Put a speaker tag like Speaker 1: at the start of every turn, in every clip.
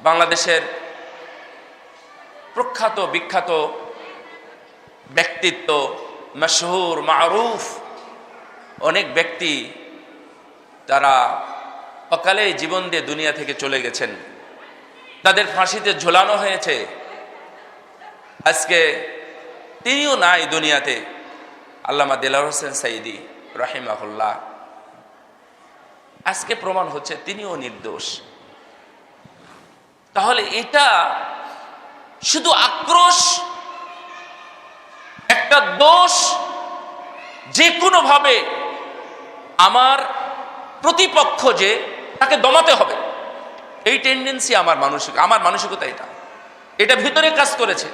Speaker 1: বাংলাদেশের প্রখ্যাত, বিখ্যাত ব্যক্তিত্ব, মশহুর, মারুফ অনেক ব্যক্তি তারা অকালে জীবন দিয়ে দুনিয়া থেকে চলে গেছেন। তাদের ফাঁসিতে ঝোলানো হয়েছে। আজকে তিনিও নাই দুনিয়াতে। আল্লামা দিলার হোসেন সাইদি রাহিমাহুল্লাহ। আজকে প্রমাণ হচ্ছে তিনিও নির্দোষ। তাহলে এটা শুধু আক্রোশ, একটা দোষ যে কোনোভাবে আমার প্রতিপক্ষ যে তাকে দমাতে হবে। এই টেন্ডেন্সি আমার মানসিক, আমার মানসিকতা এটা। এটা ভিতরে কাজ করেছে।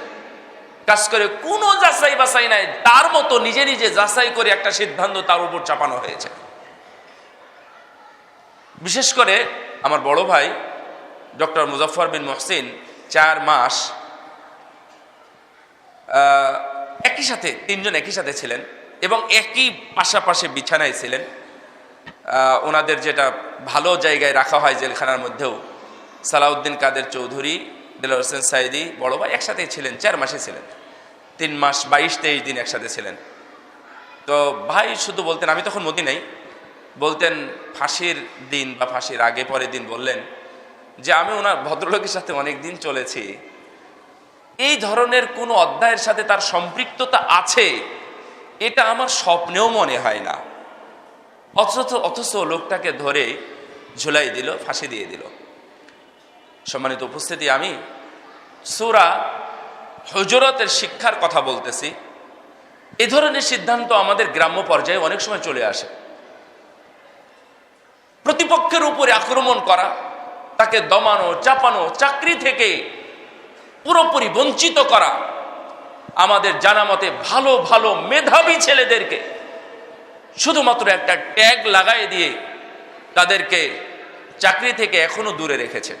Speaker 1: কাজ করে কোনো যাচাই বাছাই নাই, তার মতো নিজে নিজে যাচাই করে একটা সিদ্ধান্ত তার উপর চাপানো হয়েছে। বিশেষ করে আমার বড় ভাই ডক্টর মুজফর বিন মহসিন চার মাস একই সাথে, তিনজন একই সাথে ছিলেন এবং একই পাশাপাশি বিছানায় ছিলেন। ওনাদের যেটা ভালো জায়গায় রাখা হয় জেলখানার মধ্যেও, সালাউদ্দিন কাদের চৌধুরী দিলার হোসেন সাইদি, বড় ভাই একসাথেই ছিলেন, চার মাসে ছিলেন। তিন মাস বাইশ তেইশ দিন একসাথে ছিলেন। তো ভাই শুধু বলতেন, আমি তখন মতি নাই, বলতেন, ফাঁসির দিন বা ফাঁসির আগে পরের দিন বললেন যে আমি ওনার ভদ্রলোকের সাথে অনেক দিন চলেছি, এই ধরনের কোনো অধ্যায়ের সাথে তার সম্পৃক্ততা আছে, এটা আমার স্বপ্নেও মনে হয় না। অথচ অথচ লোকটাকে ধরে ঝুলাই দিল, ফাঁসি দিয়ে দিল। সম্মানিত উপস্থিতি, আমি সুরা হজরতের শিক্ষার কথা বলতেছি। এ ধরনের সিদ্ধান্ত আমাদের গ্রাম্য পর্যায়ে অনেক সময় চলে আসে। প্রতিপক্ষের উপরে আক্রমণ করা তাকে দমানো, চাপানো, চাকরি থেকে পুরোপুরি বঞ্চিত করা। আমাদের জানা মতে ভালো ভালো মেধাবী ছেলেদেরকে শুধুমাত্র একটা ট্যাগ লাগাই দিয়ে তাদেরকে চাকরি থেকে এখনও দূরে রেখেছে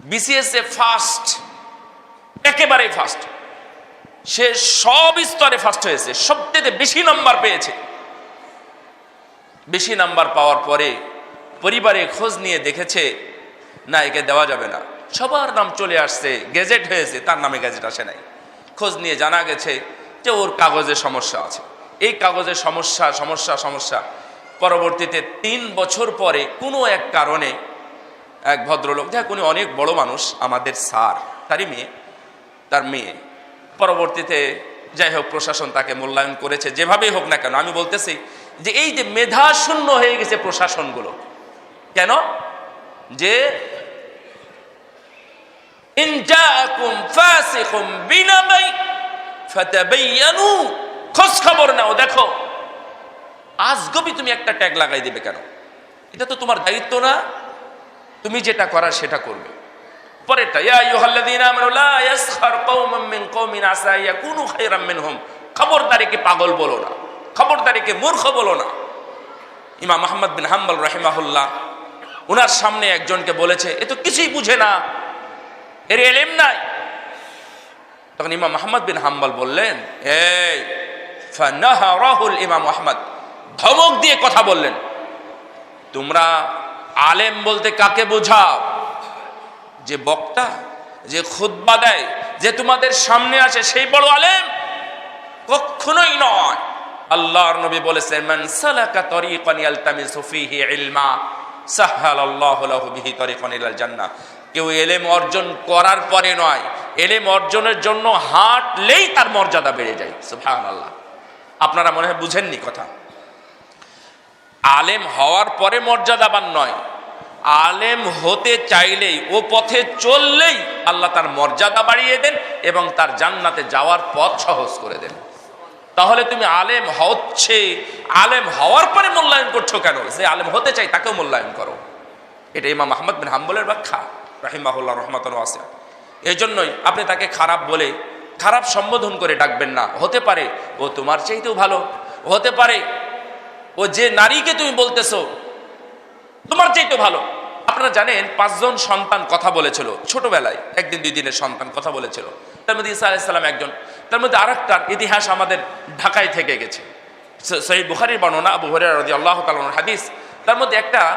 Speaker 1: বিসিএস এ ফার্স্ট একেবারে ফার্স্ট সে সব স্তরে ফার্স্ট হয়েছে, সবচেয়ে বেশি নাম্বার পেয়েছে। বেশি নাম্বার পাওয়ার পরে পরিবারে খোঁজ নিয়ে দেখেছে, না, একে দেওয়া যাবে না। সবার নাম চলে আসছে, গেজেট হয়েছে, তার নামে গেজেট আসে নাই। খোঁজ নিয়ে জানা গেছে যে ওর কাগজে সমস্যা আছে। এই কাগজে সমস্যা সমস্যা সমস্যা। পরবর্তীতে তিন বছর পরে কোনো এক কারণে এক ভদ্রলোক, দেখ, উনি অনেক বড় মানুষ, আমাদের স্যার, তারই মেয়ে, তার মেয়ে। পরবর্তীতে যাই হোক, প্রশাসন তাকে মূল্যায়ন করেছে, যেভাবেই হোক না কেন, আমি বলতেছি যে এই যে মেধা শূন্য হয়ে গেছে প্রশাসনগুলো কেন? যে খোঁজ খবর নাও, দেখো। আজগবি তুমি একটা ট্যাগ লাগাই দিবে কেন? এটা তো তোমার দায়িত্ব না। তুমি যেটা করার সেটা করবে। পরেরটা খবরদারিকে পাগল বলো না। খবরদারিকে মূর্খ বলো না। ইমাম আহমদ বিন হাম্বল রাহিমাহুল্লাহ ওনার সামনে একজনকে বলেছে, এ তো কিছুই বুঝে না। এর এলেম নাই। তখন ইমাম আহমদ বিন হাম্বল বললেন, এই ইমাম আহমদ ধমক দিয়ে কথা বললেন। তোমরা আলেম বলতে কাকে বোঝাও? যে বক্তা, যে খুদ্া দেয়, যে তোমাদের সামনে আসে সেই বড় আলেম? কখনোই নয়। আল্লাহর নবী বলেছেন মান সালাকা তরিকান ইয়ালতামিসু ফীহি ইলমা। সাহহালাল্লাহু লাহু বিহি তরিকান ইলাল জান্নাহ। কেউ এলেম অর্জন করার পরে নয়, এলেম অর্জনের জন্য হাঁটলেই তার মর্যাদা বেড়ে যায়। সুবহানাল্লাহ। আপনারা মনে হয় বুঝেননি কথা। আলেম হওয়ার পরে মর্যাদাবান নয়, আলেম হতে চাইলেই, ও পথে চললেই আল্লাহ তার মর্যাদা বাড়িয়ে দেন এবং তার জান্নাতে যাওয়ার পথ সহজ করে দেন। তাহলে তুমি আলেম হচ্ছে, আলেম হওয়ার পরে মূল্যায়ন করছ কেন? যে আলেম হতে চাই, তাকেও মূল্যায়ন করো। এটা ইমাম আহমদ বিন হাম্বলের ব্যাখ্যা, রাহিমাহুল্লাহ রহমতন আছে এই জন্যই আপনি তাকে খারাপ বলে, খারাপ সম্বোধন করে ডাকবেন না। হতে পারে ও তোমার চাইতেও ভালো, হতে পারে ও যে নারীকে তুমি বলতেছো, তোমার চাইতে ভালো। আপনারা জানেন, পাঁচজন সন্তান কথা বলেছিল, ছোটবেলায়, একদিন দুই দিনের সন্তান কথা বলেছিল। তার মধ্যে ইসা আলাইসাল্লাম একজন তার মধ্যে আর ইতিহাস আমাদের ঢাকায় থেকে গেছে। সেই বুখারির বর্ণনা, আবু রদি আল্লাহ তালন হাদিস। তার মধ্যে একটা,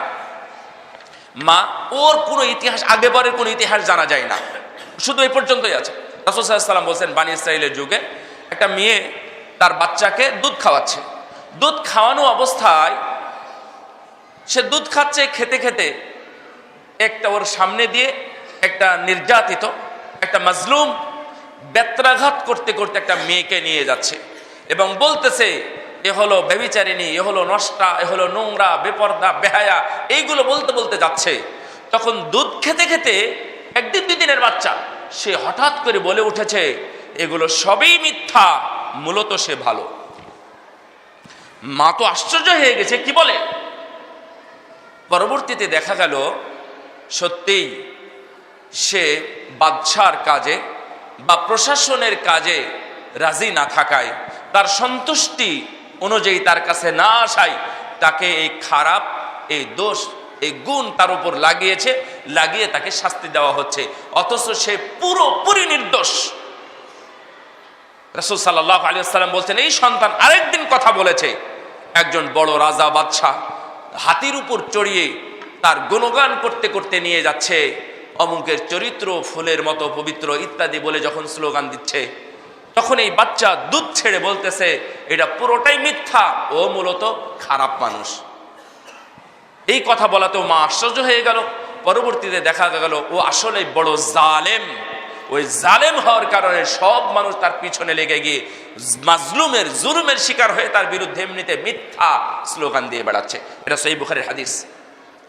Speaker 1: মা, ওর কোনো ইতিহাস, আগেবারের কোনো ইতিহাস জানা যায় না। শুধু এই পর্যন্তই আছে। রাসুল সাল্লাম বলছেন, বানী ইসরায়েলের যুগে একটা মেয়ে তার বাচ্চাকে দুধ খাওয়াচ্ছে। দুধ খাওয়ানো অবস্থায় সে দুধ খাচ্ছে, খেতে খেতে একটা ওর সামনে দিয়ে একটা নির্যাতিত, একটা মাজলুম বেত্রাঘাত করতে করতে একটা মেয়েকে নিয়ে যাচ্ছে এবং বলতেছে, এ হলো বেবিচারিণী এ হলো নষ্টা, এ হলো নোংরা, বেপর্দা, বেহায়া। এইগুলো বলতে বলতে যাচ্ছে। তখন দুধ খেতে খেতে একদিন দুই দিনের বাচ্চা, সে হঠাৎ করে বলে উঠেছে, এগুলো সবই মিথ্যা, মূলত সে ভালো। মা তো আশ্চর্য হয়ে গেছে, কি বলে? পরবর্তীতে দেখা গেল, সত্যিই সে বাদশার কাজে বা প্রশাসনের কাজে রাজি না থাকায়, তার সন্তুষ্টি অনুযায়ী তার কাছে না আসায় তাকে এই খারাপ, এই দোষ, এই গুণ তার উপর লাগিয়েছে, লাগিয়ে তাকে শাস্তি দেওয়া হচ্ছে। অথচ সে পুরোপুরি নির্দোষ। রসুল সাল্লাহ আলী বলছেন, এই সন্তান আরেকদিন কথা বলেছে। একজন বড় রাজা বাদশাহ হাতির উপর চড়িয়ে তার গুণগান করতে করতে নিয়ে যাচ্ছে। অমুকের চরিত্র, ফুলের মতো পবিত্র ইত্যাদি বলে যখন স্লোগান দিচ্ছে, তখন এই বাচ্চা দুধ ছেড়ে বলতেছে, এটা পুরোটাই মিথ্যা, ও মূলত খারাপ মানুষ। এই কথা বলাতেও মা আশ্চর্য হয়ে গেল। পরবর্তীতে দেখা গেল, ও আসলে বড় জালেম। ওই জালেম হওয়ার কারণে সব মানুষ তার পিছনে লেগে গিয়ে মাজলুমের জুলুমের শিকার হয়ে তার বিরুদ্ধে এমনিতে মিথ্যা স্লোগান দিয়ে বেড়াচ্ছে। এটা সেই বুখারের হাদিস।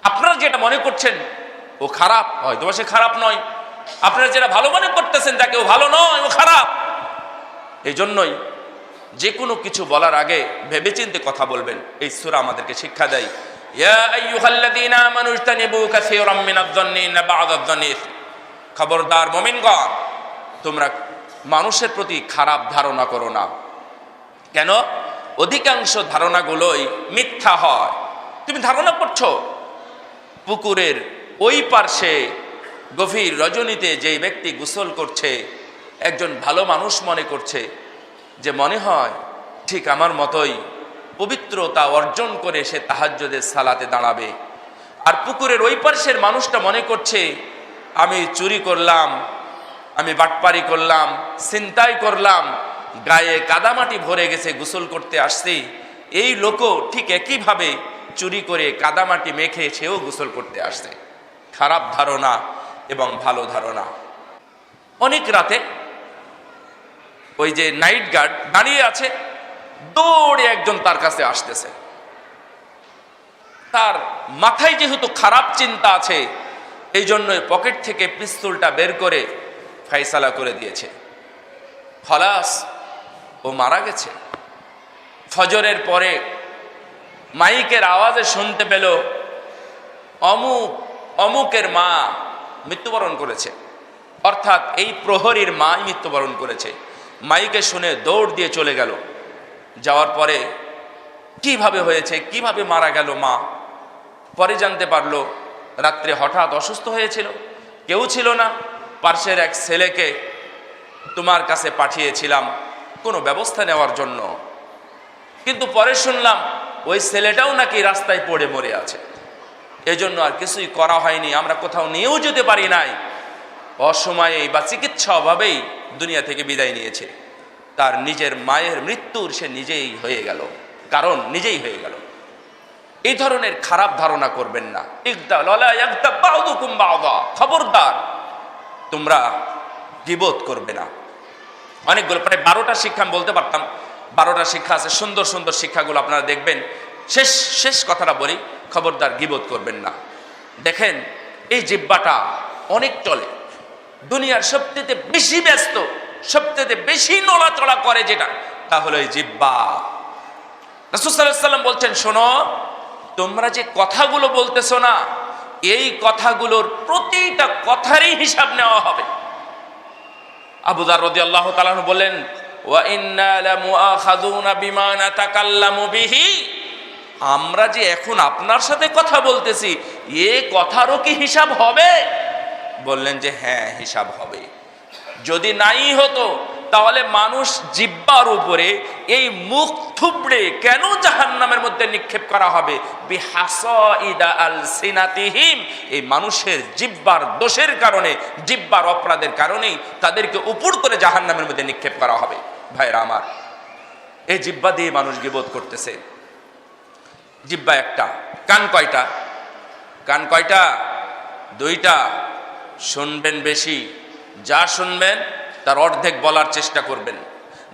Speaker 1: আপনারা যেটা মনে করছেন ও খারাপ হয়তো বা সে খারাপ নয়। আপনারা যেটা ভালো মনে করতেছেন, তাকে ও ভালো নয়, ও খারাপ। এই জন্যই যে কোনো কিছু বলার আগে ভেবেচিন্তে কথা বলবেন। এই সুরা আমাদেরকে শিক্ষা দেয়। খবরদার মুমিনগণ, তোমরা মানুষের প্রতি খারাপ ধারণা করো না। কেন? অধিকাংশ ধারণাগুলোই মিথ্যা হয়। তুমি ধারণা করছ। পুকুরের ওই পার্শ্বে গভীর রজনীতে যেই ব্যক্তি গোসল করছে, একজন ভালো মানুষ মনে করছে যে মনে হয় ঠিক আমার মতোই পবিত্রতা অর্জন করে সে তাহাজ্যদের সালাতে দাঁড়াবে। আর পুকুরের ওই পার্শ্বের মানুষটা মনে করছে, আমি চুরি করলাম, আমি বাটপারি করলাম চিন্তাই করলাম, গায়ে কাদামাটি ভরে গেছে, গোসল করতে আসছি। এই লোকও ঠিক একইভাবে চুরি করে কাদামাটি মেখে সেও গোসল করতে আসছে। খারাপ ধারণা এবং ভালো ধারণা। অনেক রাতে ওই যে নাইট গার্ড দাঁড়িয়ে আছে, দৌড়ে একজন তার কাছে আসতেছে। তার মাথায় যেহেতু খারাপ চিন্তা আছে, এই জন্য পকেট থেকে পিস্তলটা বের করে ফাইসালা করে দিয়েছে। ফলাস ও মারা গেছে। ফজরের পরে মাইকের আওয়াজে শুনতে পেল, অমুক অমুকের মা মৃত্যুবরণ করেছে। অর্থাৎ এই প্রহরীর মাই মৃত্যুবরণ করেছে। মাইকে শুনে দৌড় দিয়ে চলে গেল। যাওয়ার পরে কীভাবে হয়েছে, কীভাবে মারা গেল মা? পরে জানতে পারল, রাত্রে হঠাৎ অসুস্থ হয়েছিল। কেউ ছিল না। পার্শ্বের এক ছেলেকে তোমার কাছে পাঠিয়েছিলাম কোনো ব্যবস্থা নেওয়ার জন্য। কিন্তু পরে শুনলাম, ওই ছেলেটাও নাকি রাস্তায় পড়ে মরে আছে। এজন্য আর কিছুই করা হয়নি, আমরা কোথাও নিয়েও যেতে পারি নাই। অসময়ে বা চিকিৎসা অভাবেই দুনিয়া থেকে বিদায় নিয়েছে। তার নিজের মায়ের মৃত্যুর সে নিজেই হয়ে গেল, কারণ নিজেই হয়ে গেল। এই ধরনের খারাপ ধারণা করবেন না। খবরদার, তোমরা গিবোধ করবে না। অনেকগুলো, প্রায় বারোটা শিক্ষা আমি বলতে পারতাম। বারোটা শিক্ষা আছে, সুন্দর সুন্দর শিক্ষাগুলো আপনারা দেখবেন। শেষ শেষ কথাটা বলি খবরদার গিবোধ করবেন না। দেখেন, এই জিব্বাটা অনেক চলে। দুনিয়ার সবচেয়ে বেশি ব্যস্ত, সবচেয়ে বেশি নড়াচড়া করে যেটা, তা হলো এই জিব্বা। রাসুসাল্লাম বলছেন, শোনো, তোমরা যে কথাগুলো বলতেছো না, এই কথাগুলোর প্রতিটা কথারই হিসাব নেওয়া হবে। আবুদার রদি আল্লাহ তালাহ বললেন, ওয়া ইন্না লামুআখাযুনা বিমা নাতাকাল্লামু বিহি আমরা যে এখন আপনার সাথে কথা বলতেছি, এ কথারও কি হিসাব হবে? বললেন যে হ্যাঁ হিসাব হবে। যদি নাই হতো, তাহলে মানুষ জিব্বার উপরে এই মুখ থুবড়ে কেন জাহান্নামের মধ্যে নিক্ষেপ করা হবে? এই মানুষের জিব্বার দোষের কারণে, জিব্বার অপরাধের কারণেই তাদেরকে উপর করে জাহান্নামের মধ্যে নিক্ষেপ করা হবে। ভাইরা আমার, এই জিব্বা দিয়ে মানুষ গিবোধ করতেছে। জিব্বা একটা। কান কয়টা? কান কয়টা? দুইটা। শুনবেন বেশি। যা শুনবেন, তার অর্ধেক বলার চেষ্টা করবেন।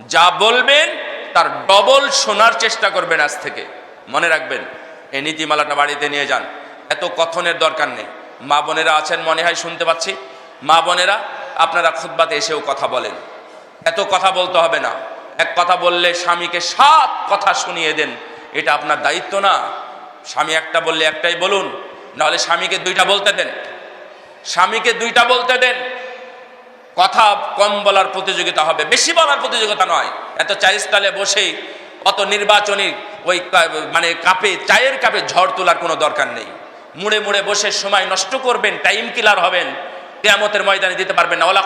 Speaker 1: যা বলবেন, তার ডবল শোনার চেষ্টা করবেন আজ থেকে। মনে রাখবেন, এই নীতিমালাটা বাড়িতে নিয়ে যান। এত কথনের দরকার নেই। মা বোনেরা আছেন মনে হয় শুনতে পাচ্ছি। মা বোনেরা, আপনারা খুদ্বাতে এসেও কথা বলেন। এত কথা বলতে হবে না। এক কথা বললে স্বামীকে সাত কথা শুনিয়ে দেন। এটা আপনার দায়িত্ব না। স্বামী একটা বললে একটাই বলুন, নাহলে স্বামীকে দুইটা বলতে দেন। স্বামীকে দুইটা বলতে দেন। কথা কম বলার প্রতিযোগিতা হবে, বেশি বলার প্রতিযোগিতা নয়। এত চায়ের স্থালে বসেই, অত নির্বাচনী ওই মানে কাপে, চায়ের কাপে ঝড় তোলার কোনো দরকার নেই। মুড়ে মুড়ে বসে সময় নষ্ট করবেন, টাইম কিলার হবেন, কেয়ামতের ময়দানে দিতে পারবেন না। ওলা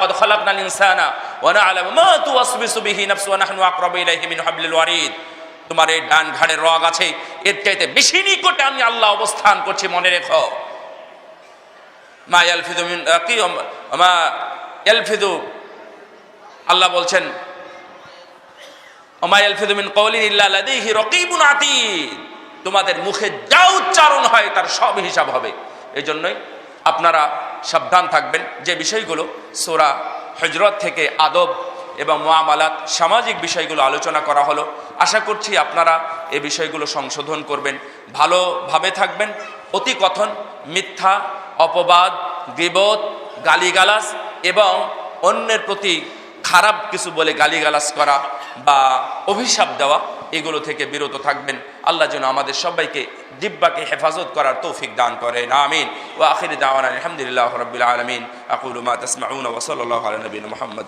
Speaker 1: ইনসানা ওয়া না'লামু মা ওয়ারিদ। তোমার এই ডান ঘাড়ের রগ আছে, এর চাইতে বেশি নিকটে আমি আল্লাহ অবস্থান করছি, মনে রেখো। মা মিন কি মা ইয়ালফিদু আল্লাহ বলছেন, ওমা ইয়ালফিদু মিন কওলিন ইল্লা লাদাইহি রাকীবুন তোমাদের মুখে যা উচ্চারণ হয়, তার সব হিসাব হবে। এই জন্যই আপনারা সাবধান থাকবেন। যে বিষয়গুলো সোরা হজরত থেকে আদব এবং মোয়ামালাত সামাজিক বিষয়গুলো আলোচনা করা হলো। আশা করছি আপনারা এই বিষয়গুলো সংশোধন করবেন, ভালোভাবে থাকবেন। অতি কথন, মিথ্যা, অপবাদ, গিবত, গালিগালাজ এবং অন্যের প্রতি খারাপ কিছু বলে গালিগালাজ করা বা অভিশাপ দেওয়া, এগুলো থেকে বিরত থাকবেন। আল্লাহ যেন আমাদের সবাইকে দিব্যাকে হেফাজত করার তৌফিক দান করেন। আমিন। ও আখির দাওয়ান আলহামদুলিল্লাহ রবিল আলমিন। আকুল মা তসমাউন নবীন মোহাম্মদ।